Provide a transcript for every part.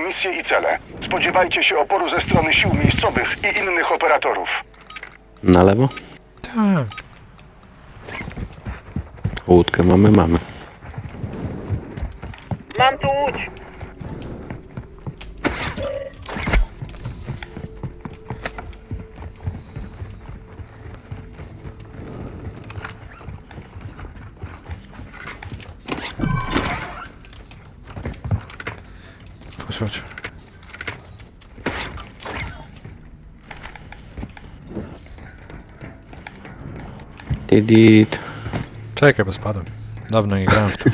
misje i cele. Spodziewajcie się oporu ze strony sił miejscowych i innych operatorów. Na lewo? Tak. Łódkę mamy, mamy. Mam tu łódź. Didit. Czekaj, bo spadłem. Dawno nie grałem w to.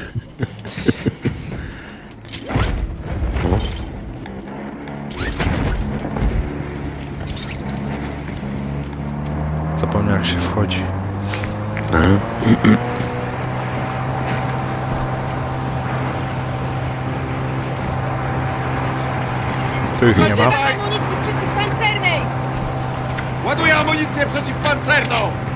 Zapomniałem jak się wchodzi. Aha. Tu ich nie ma. amunicji przeciwpancernej! Ładuję amunicję przeciwpancerną!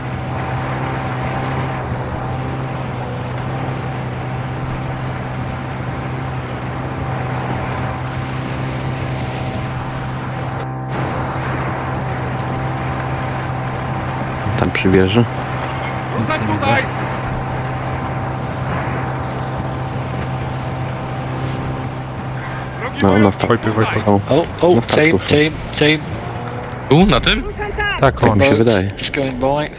Przy wieży. Nic nie widzę. No, na statku Wojpy, Wojpy. są. Oh, oh, team, team, team. Tu, na tym? Tak, Tak on. mi się wydaje. Just going by.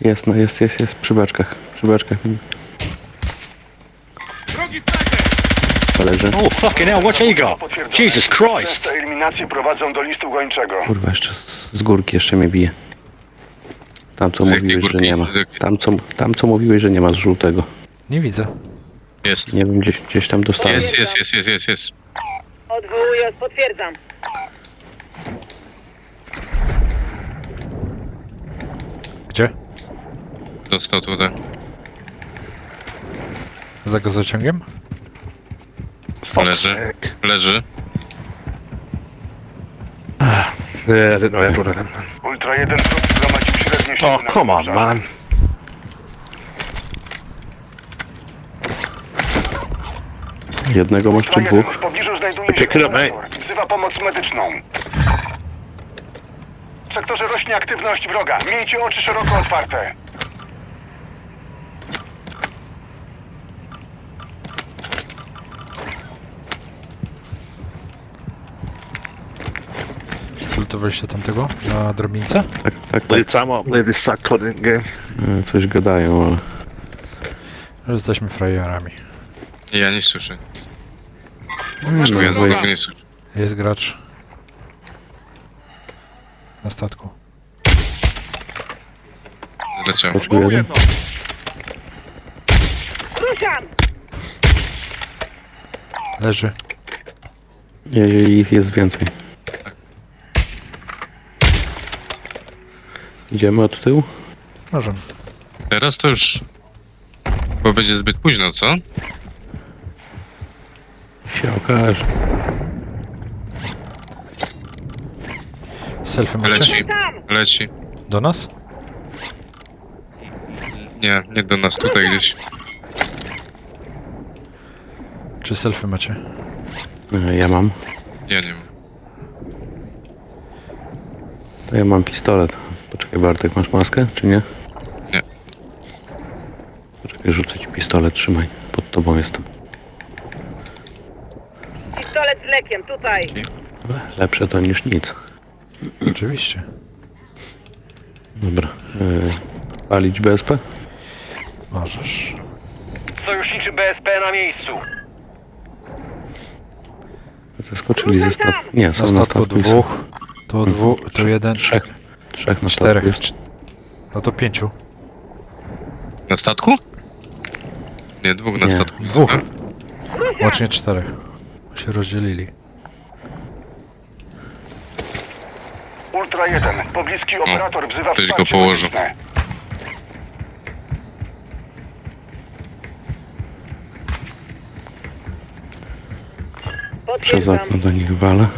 Jest, no jest, jest, jest przy beczkach. Przy beczkach Drogi leży. Oh, fucking hell, what's he got? Jesus Christ! Te eliminacje prowadzą do listu gończego. Kurwa, jeszcze z, z górki jeszcze mnie bije. Tam co Z jakiej mówiłeś, że górki? nie ma. Z jakiej? Tam co, tam co mówiłeś, że nie ma z żółtego. Nie widzę. Jest. Nie wiem, gdzieś, gdzieś tam dostałem. Jest, jest, jest, jest, jest, jest. Odwołuję, potwierdzam. Gdzie? Dostał tutaj. Za gazociągiem? Leży. Leży. Yeah, I didn't know I had one of them. Ultra 1 wróg zgromadził średnie siły Oh, na come on, wzgórzach. man. Jednego masz czy Ultra 1, dwóch? W pobliżu znajduje się Pick it up, mate. operator. Wzywa pomoc medyczną. W sektorze rośnie aktywność wroga. Miejcie oczy szeroko otwarte. Lutowaliście tamtego na drobnicę? Tak, tak, tak. Leave time up, leave this game. E, Coś gadają, ale... Że jesteśmy frajerami. Ja nie słyszę. No, ja Woj- znowu nie słyszę? Jest gracz. Na statku. Zleciał. Poczuł jeden. to! Ruszam! Leży. Nie, ich jest więcej. Idziemy od tyłu? Możemy. Teraz to już... Bo będzie zbyt późno, co? Się okaże. Selfie macie? Leci. Leci. Do nas? Nie, nie do nas, tutaj gdzieś. Czy selfie macie? E, Ja mam. Ja nie wiem. To ja mam pistolet. Poczekaj Bartek, masz maskę, czy nie? Nie. Poczekaj, rzucę ci pistolet, trzymaj. Pod tobą jestem. Pistolet z lekiem, tutaj. Le- Lepsze to niż nic. Oczywiście. Dobra. E, palić BSP? Możesz. Sojuszniczy BSP na miejscu. Zaskoczyli ze statku. Nie, są Na na statku statku. i są- dwóch. Tu dwóch, tu jeden. Trzech. Trzech na Czterech. statku jest. No to pięciu. Na statku? Nie, dwóch na Nie, statku. dwóch. Łącznie czterech. Się rozdzielili. Ultra 1. Pobliski operator wzywa ktoś go wsparcie położył. medyczne. Przez okno do nich walę.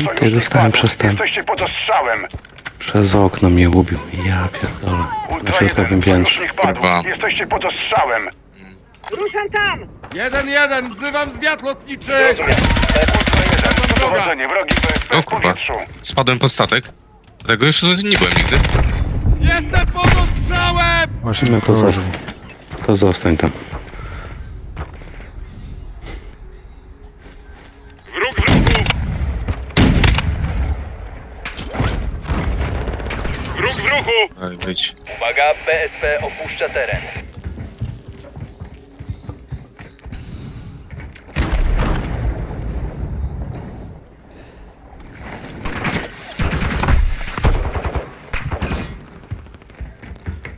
Ultra 1. Sojusznik dostałem przez ten. Jesteście pod ostrzałem. Przez okno mnie ubił. Ja pierdolę. Na środkowym 1, piętrze. Kurwa. Jesteście pod ostrzałem. Ruszam tam! Jeden, jeden, wzywam zwiat lotniczy! Ultra 1, dowodzenie, wrogi PSP O w kurwa. powietrzu. Spadłem po statek. Tego już nie byłem nigdy. Jestem pod ostrzałem! No to to zostań. To zostań tam. Wróg w ruchu! Wyjdź. Uwaga, PSP opuszcza teren.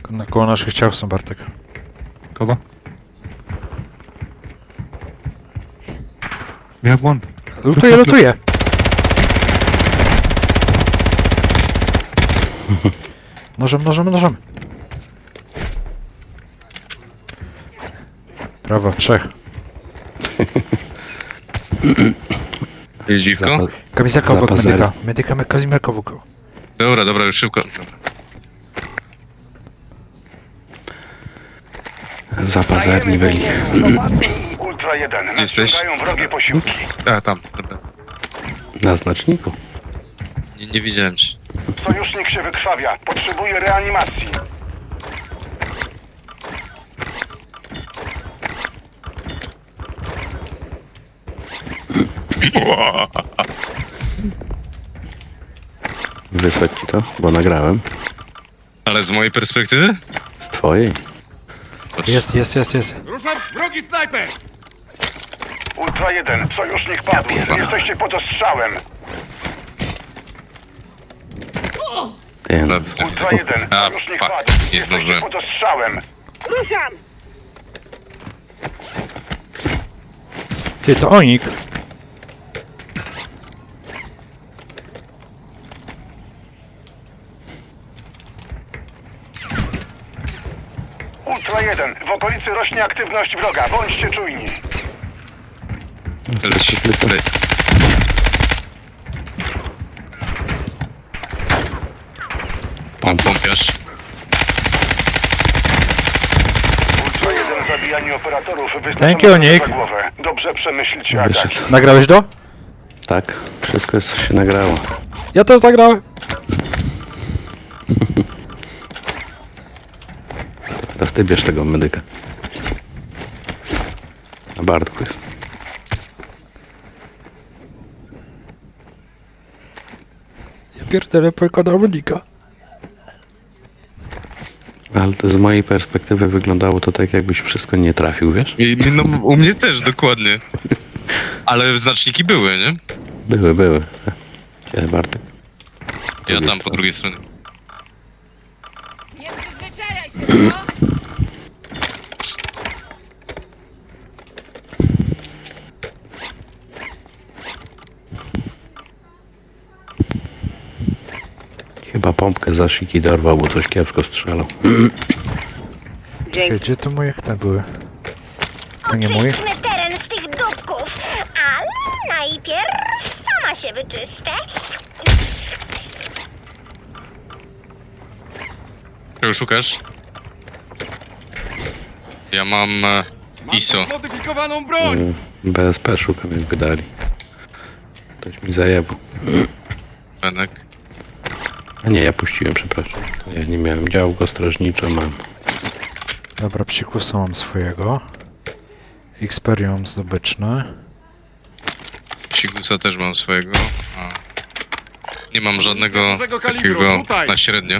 Na koło naszych ciał są Bartek. Kogo? Miał błąd. Lutuję, lutuję! Nożem, nożem, nożem! Prawo, trzech. Jest dziwko? Zapad- Kamizelka obok Zapazery. medyka. Medyka, me- kamizelka obok. Dobra, dobra, już szybko. Zapazerni byli. Ultra 1, jesteś? nadciągają wrogie posiłki. A, tam. Dobra. Na znaczniku. Nie, nie widziałem cię. Sojusznik się wykrwawia. Potrzebuje reanimacji. Wysłać ci to, bo nagrałem. Ale z mojej perspektywy? Z twojej. Jest, jest, jest, jest. Ruszam, wrogi snajper! Ultra 1, sojusznik padł. Jesteście pod ostrzałem. Dobra, Ultra 1, A, sojusznik fuck. padł. Nie Jesteście zdążyłem. pod ostrzałem. Ruszam! Ty, to onik! Ultra 1, w okolicy rośnie aktywność wroga. Bądźcie czujni. Leć. Le... Pom, pompiasz. Ultra 1, zabijanie operatorów. Thank you, Nick. za głowę. Dobrze przemyślcie atak. wyszedł. Nagrałeś to? Tak, wszystko jest, się nagrało. Ja też nagrałem! Teraz ty bierz tego medyka. Na Bartku jest. Ja pierdolę pokonał medyka. Ale to z mojej perspektywy wyglądało to tak, jakbyś wszystko nie trafił, wiesz? I, no, u mnie też, dokładnie. Ale znaczniki były, nie? Były, były. Gdzie Bartek? Ja tam po drugiej stronie. Nie przyzwyczajaj się, co? Chyba pompkę za szyki dorwał, bo coś kiepsko strzelał. Czekaj, gdzie to moje te były? To nie mój? Oczyśćmy teren z tych dupków, ale najpierw sama się wyczyszczę. Czego szukasz? Ja mam e, Mam ISO. zmodyfikowaną broń! Mm, BSP szukam, jakby dali. Ktoś mi zajebał. Fenek. A nie, ja puściłem, przepraszam. Ja nie miałem działko strażnicze, mam. Dobra, psikusa mam swojego. Xperium zdobyczne. Sigusa też mam swojego. A. Nie mam żadnego Dużego kalibru, takiego tutaj. na średnio.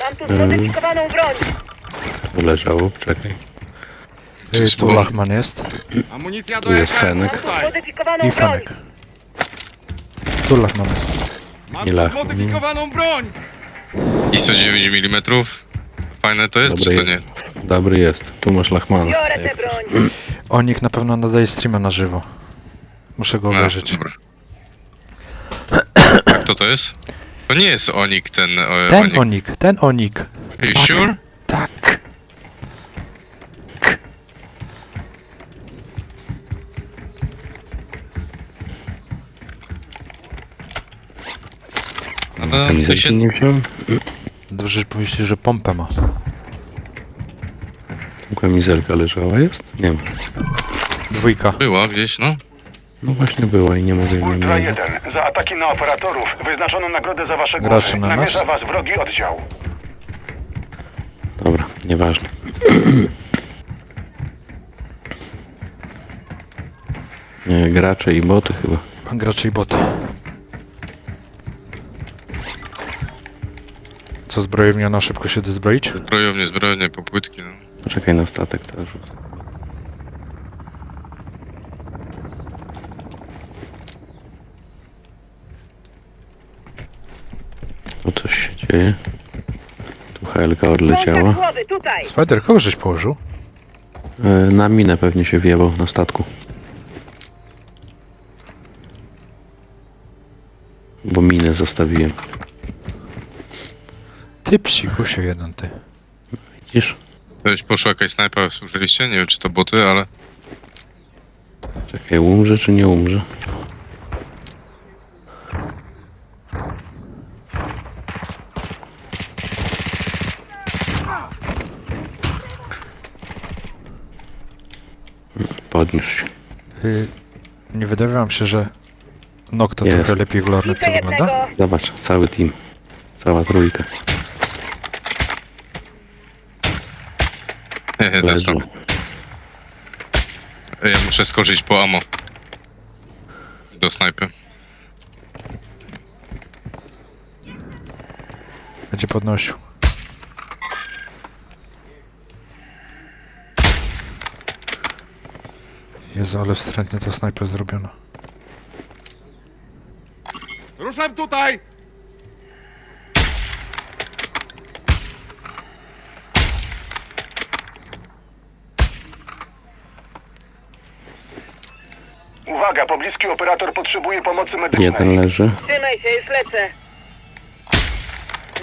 Mam tu zmodyfikowaną broń. Leżało, czekaj. Ej, tu Lachman jest. Amunicja do Tu jest AK, Fenek. tutaj. Zmodyfikowaną I broń. Fenek. Tu Lachman jest. Mam tu lach. zmodyfikowaną broń! ISO 9 mm. Fajne to jest, Dobry czy to nie? Dobry jest. Tu masz Lachmana. Biorę tę broń. Onik na pewno nadaje streama na żywo. Muszę go obejrzeć. dobra. A kto to jest? To nie jest Onik, ten o, Ten Onik. Onik, ten Onik. Are you sure? Tak. Ale to Kamizelki się... nie wziąłem. Dobrze, że powiedzieli, że pompę ma. Kamizelka leżała jest? Nie ma. Dwójka. Była gdzieś, no. No właśnie była i nie mogę jej Ultra nie 1. Za ataki na operatorów wyznaczono nagrodę za wasze Gracze głosy. na nas? Namierza was wrogi oddział. Dobra, nieważne. Nie, gracze i boty chyba. Gracze i boty. Co zbrojownia na szybko się dozbroić? Zbrojownie, zbrojownie, popłytki, no. Poczekaj na statek teraz rzucę. O coś się dzieje. Tu helka odleciała. Głowy, tutaj! Spider, kogo żeś położył? E, na minę pewnie się wjebał na statku. Bo minę zostawiłem. Ty psikusie jeden, ty. Widzisz? Ktoś poszła jakaś snajpa, słyszeliście? Nie wiem, czy to boty, ale... Czekaj, umrze czy nie umrze? Podniósł się. Y, nie wydaje wam się, że Nocto Jest. trochę lepiej w lornetce wygląda? Zobacz, cały team. Cała trójka. Hehe, dostał. Ja muszę skoczyć po amo. Do snajpy. Będzie podnosił. Jezu, ale wstrętnie ta snajpa zrobiona. Ruszam tutaj! Uwaga, pobliski operator potrzebuje pomocy medycznej. Jeden leży. Trzymaj się, już lecę!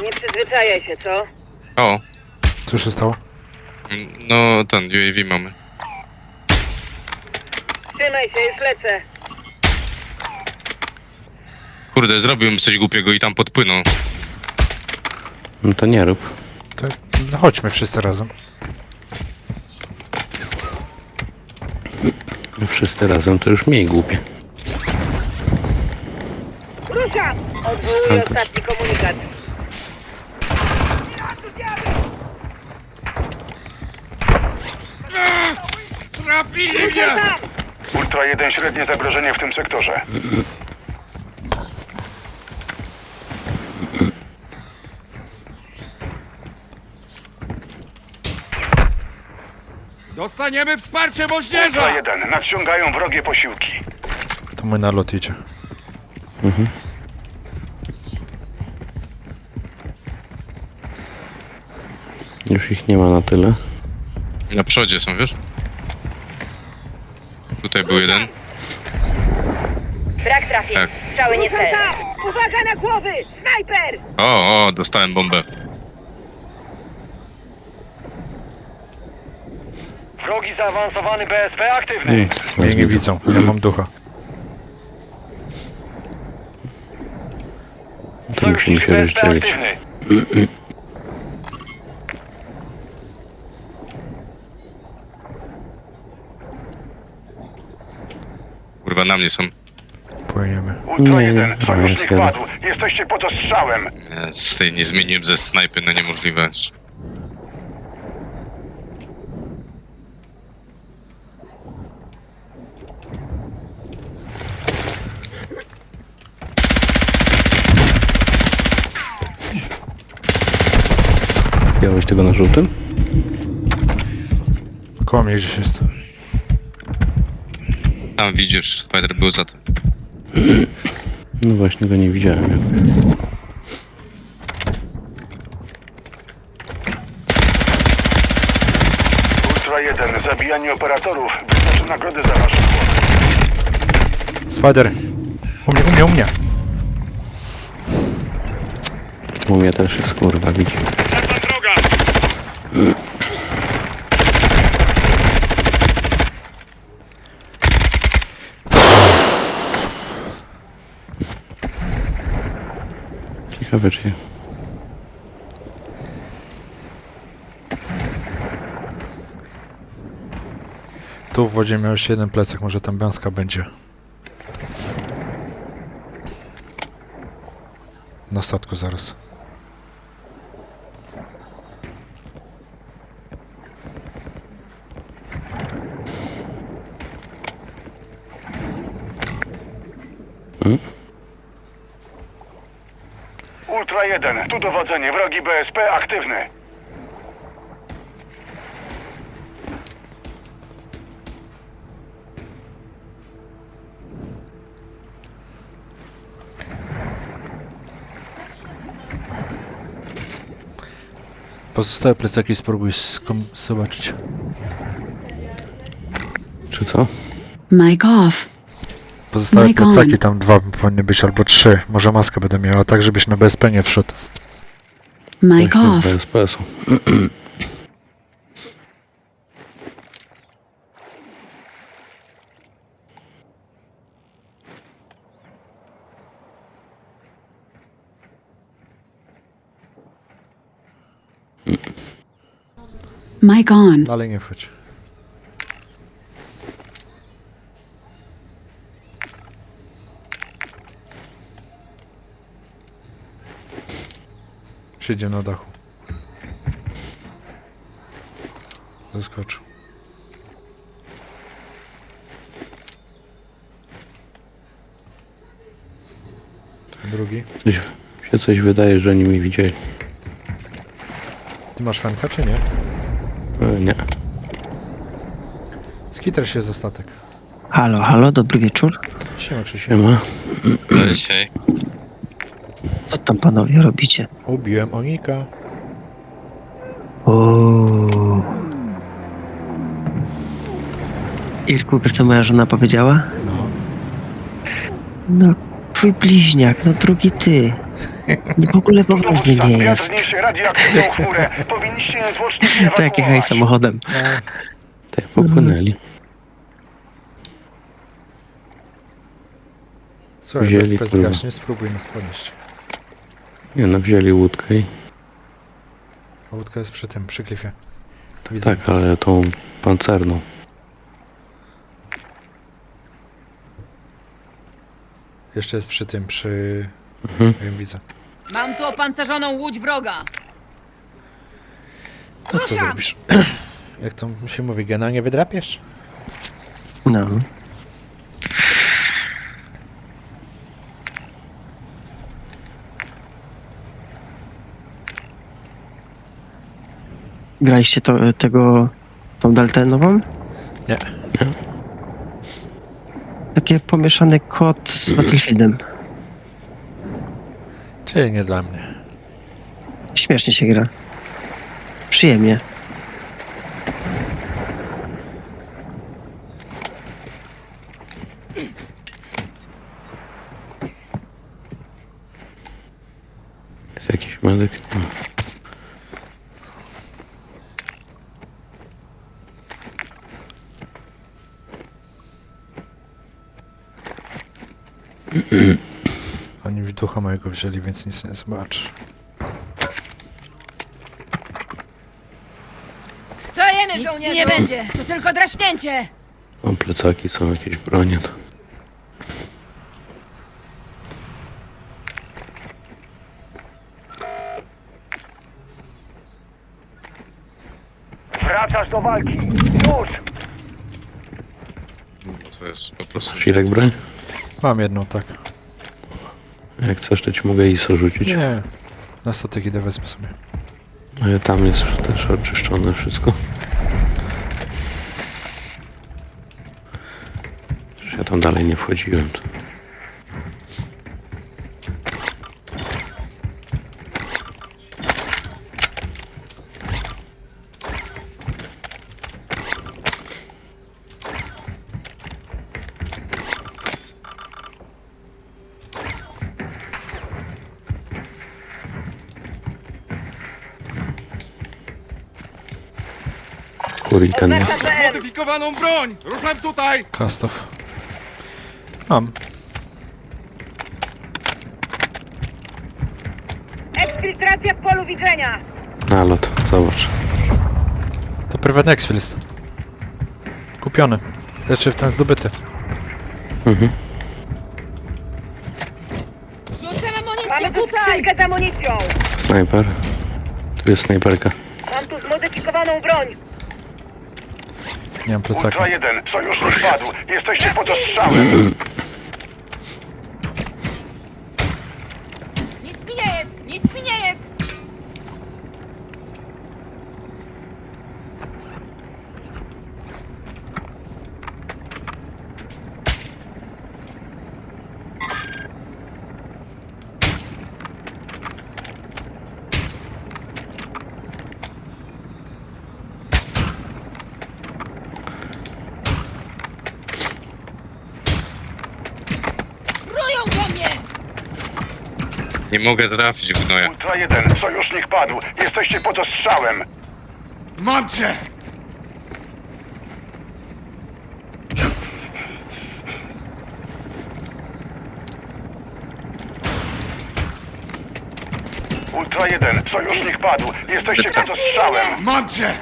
Nie przyzwyczajaj się, co? O, Co się stało? no ten UAV mamy. Trzymaj się, już lecę! Kurde, zrobiłbym coś głupiego i tam podpłynął. No to nie rób. To, no chodźmy wszyscy razem. Wszyscy razem to już mniej głupie. Ruszam! Odwołuję ostatni komunikat. Trafili Ruszam mnie! Ultra 1 średnie zagrożenie w tym sektorze. Dostaniemy wsparcie moździerza! 1. Nadciągają wrogie posiłki. To mój nalot idzie. Już ich nie ma na tyle. Na przodzie są, wiesz? Tutaj był jeden. Brak trafień. Tak. Strzały nie Ruszam celne. tam! Uwaga na głowy! Snajper! O, o, dostałem bombę. Wrogi zaawansowany BSP aktywny. Mm, Mnie nie widzą, ja mam ducha. To musimy się rozdzielić. Kurwa, na mnie są. Płyniemy. Ultra Nie, 1. nie, Sojusznik jest jeden. padł. Jesteście pod ostrzałem. Nie, Z tej nie zmieniłem ze snajpy na niemożliwe. Tego na żółtym? Koło mnie gdzieś jest. Tam widzisz, Spider był za tym. No właśnie go nie widziałem. Ultra 1. Zabijanie operatorów wyznaczy nagrodę za wasze głosy. Spider! U mnie, u mnie, u mnie! U mnie też jest kurwa, widzi. Ciekawe czy... Tu w wodzie miałeś jeden plecak, może tam wiązka będzie. Na statku zaraz. Ultra 1, tu dowodzenie. Wrogi BSP aktywny. Pozostałe plecaki spróbuj skom- zobaczyć. Czy co? Mic off. Pozostałe My God. plecaki tam dwa powinny być albo trzy. Może maskę będę miała, tak żebyś na BSP nie wszedł. Mic off. Mic on. Dalej nie wchodź. Siedzi na dachu. Zeskoczył. Drugi. Coś, się coś wydaje, że oni mnie widzieli. Ty masz fenka czy nie? E, nie. Skitter się za statek. Halo, halo, dobry wieczór. Siema Krzysiu. Siema. Ale dzisiaj. Co tam panowie robicie? Ubiłem Onika. O. Irku, wiesz co moja żona powiedziała? No. No, twój bliźniak, no drugi ty. Nie w ogóle poważny nie jest. Radioaktywną chmurę. Powinniście niezwłocznie To jak jechaj samochodem. Tak popłynęli. Słuchaj, Wzięli, BSP kurwa. zgaśnie, spróbuj nas podnieść. Nie no, wzięli łódkę i... A Łódka jest przy tym, przy klifie. Widzę. Tak, ale tą pancerną. Jeszcze jest przy tym, przy... Mhm. Ja ją widzę. Mam tu opancerzoną łódź wroga. No co zrobisz? Jak to się mówi, gena nie wydrapiesz? No. Graliście to, tego, tą deltę nową? Nie. Takie pomieszany kod z Battlefieldem. Czyli nie dla mnie. Śmiesznie się gra. Przyjemnie. Jest jakiś medyk? Nie. Ducha mojego wzięli, więc nic nie zobaczy. Stajemy, Nic żołnierzu! nie będzie. To tylko draśnięcie. Mam plecaki, są jakieś bronie. Wracasz do walki. Już! To jest po prostu... Szirek broń? Mam jedną, tak. Jak chcesz, to ci mogę ISO rzucić. Nie. Na statek idę, wezmę sobie. Ale tam jest też oczyszczone wszystko. Przecież ja tam dalej nie wchodziłem. To... Hurrikan jest. Zmodyfikowaną broń! Ruszam tutaj! Kastow. Mam. Eksfiltracja w polu widzenia! Nalot, zobacz. To prywatny Exfilist. Kupiony. Znaczy w ten zdobyty. Mhm. Rzucam amunicję Mamy tu tutaj! skrzynkę z amunicją! Snajper. Tu jest snajperka. Mam tu zmodyfikowaną broń! Nie mam plecaka. Ultra 1, sojusznik padł. Jesteście pod ostrzałem. Nic mi nie jest! Nic mi nie jest! Prują do mnie! Nie mogę trafić w gnoja. Ultra 1, sojusznik padł. Jesteście pod ostrzałem. Mam cię! Ultra 1, sojusznik padł. Jesteście pod ostrzałem. Mam cię!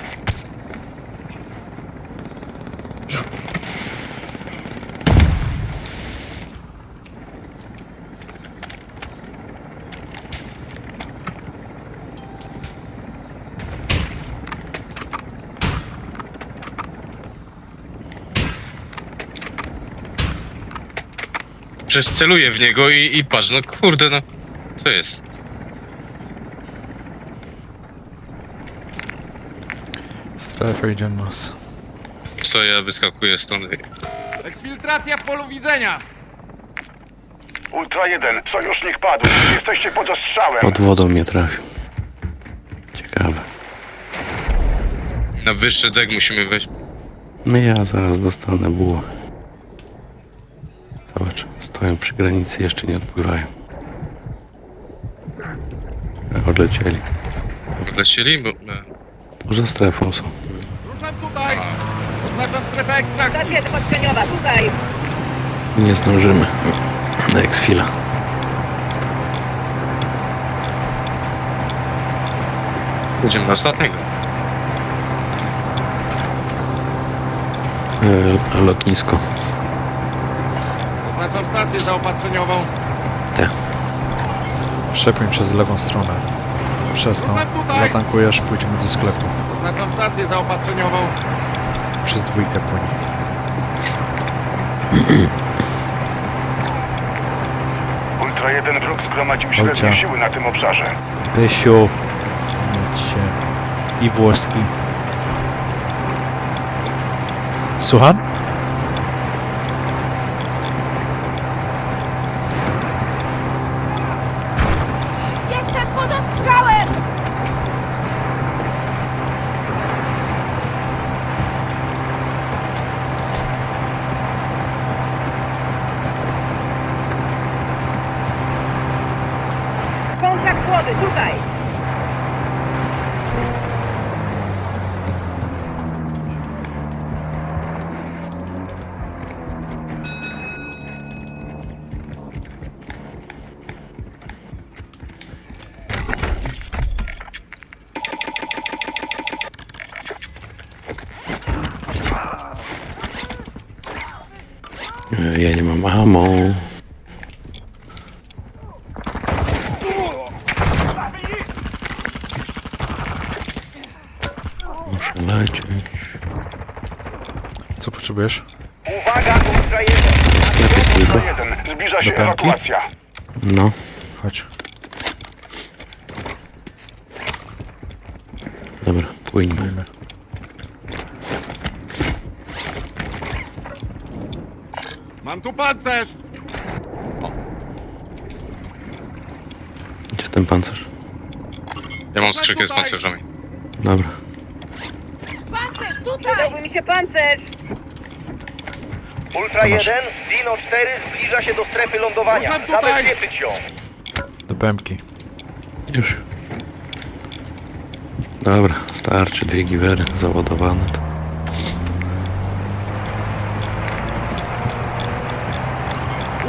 Przecież celuję w niego i, i patrz, no kurde, no. Co jest? Strefa idzie na nas. Co ja wyskakuję stąd? Eksfiltracja w polu widzenia! Ultra 1, sojusznik padł. Jesteście pod ostrzałem. Pod wodą mnie trafił. Ciekawe. Na wyższy dek musimy wejść. No ja zaraz dostanę bułę. Stoją przy granicy, jeszcze nie odpływają. A, Odlecieli. Odlecieli? Bo... e, Poza strefą są. Ruszam tutaj! Oznaczam strefę ekstrakcji! Stacja zapatrzeniowa, tutaj! Nie zdążymy. Eks chwila. Będziemy na ostatniego. E, lotnisko. Oznaczam stację zaopatrzeniową. Te. Przepłyń przez lewą stronę. Przez tą. Zatankujesz, pójdziemy do sklepu. Oznaczam stację zaopatrzeniową. Przez dwójkę płyń. Ultra 1, wróg zgromadził Ojcze. średnie siły na tym obszarze. Pysiu. Nic się. I włoski. Słucham? Mam ammo. Muszę lecieć. Co potrzebujesz? Uwaga, Ultra 1. Sklep jest tylko. Ultra 1, zbliża się Do pęki? ewakuacja. No. Chodź. Dobra, płyńmy. Płyjmy. Mam tu pancerz! Gdzie ten pancerz? Ja mam skrzynkę z pancerzami. Dobra. Pancerz tutaj! Przydałby mi się pancerz! Ultra 1, Dino 4 zbliża się do strefy lądowania. Ruszam tutaj! ją. Do pępki. Już. Dobra, starczy. Dwie giwery załadowane. To.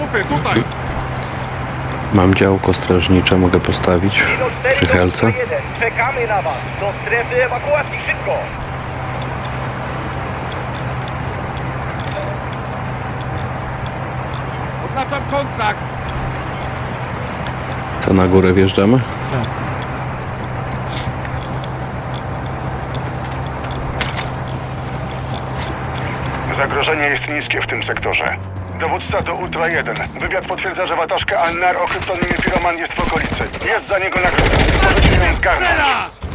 Łupy, tutaj! Mam działko strażnicze, mogę postawić przy helce. Czekamy na was! Do strefy ewakuacji szybko! Oznaczam kontrakt! Co na górę wjeżdżamy? Zagrożenie jest niskie w tym sektorze. Dowódca to Ultra 1. Wywiad potwierdza, że wataszka Annar o kryptonimie Piroman jest w okolicy. Jest za niego nagroda. Możecie ją zgarnąć.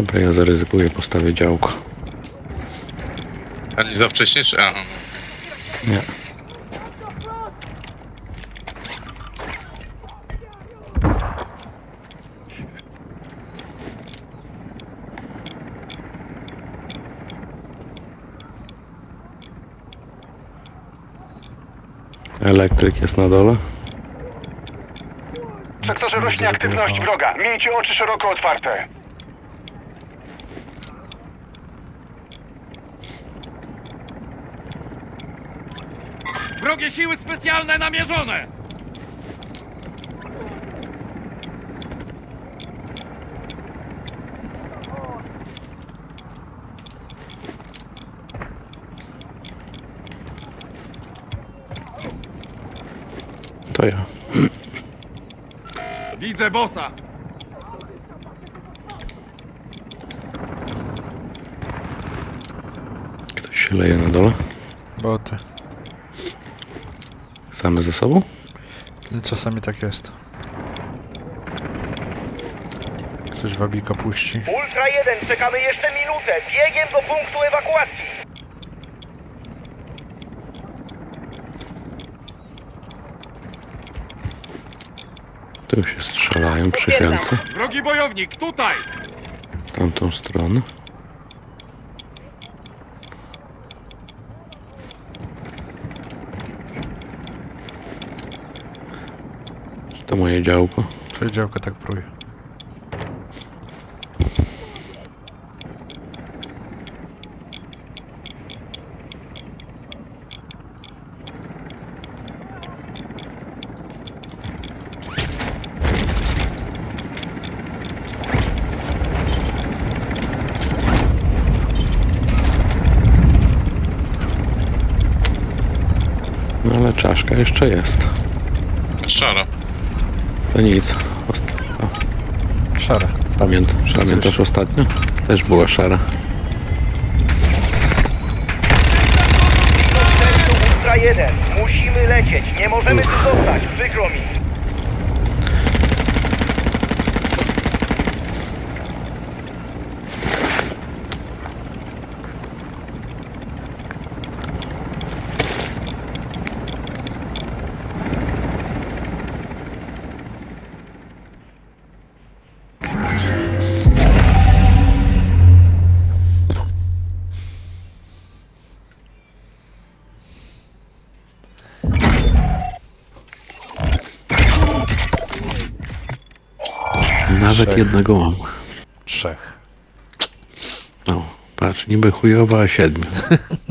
Dobra, ja zaryzykuję, postawię działko. A nie za wcześnie, czy... Aha. Nie. Elektryk jest na dole. W sektorze rośnie aktywność wroga. Miejcie oczy szeroko otwarte. Wrogie siły specjalne namierzone! To ja. Widzę bossa! Ktoś się leje na dole. Boty. Same ze sobą? Czasami tak jest. Ktoś wabika puści. Ultra 1, czekamy jeszcze minutę! Biegiem do punktu ewakuacji! Tu się strzelają przy helce. Wrogi bojownik, tutaj! W tamtą stronę. To moje działko. Twoje działko tak pruje. No ale czaszka jeszcze jest. Szara. To nic. Ost- o, Szare. Pamięt, pamiętasz już. ostatnio? Też była szara. Ultra 1, musimy lecieć, nie możemy tu zostać, przykro mi. Trzech. jednego mam. Trzech. No, patrz, niby chujowa, a siedmiu.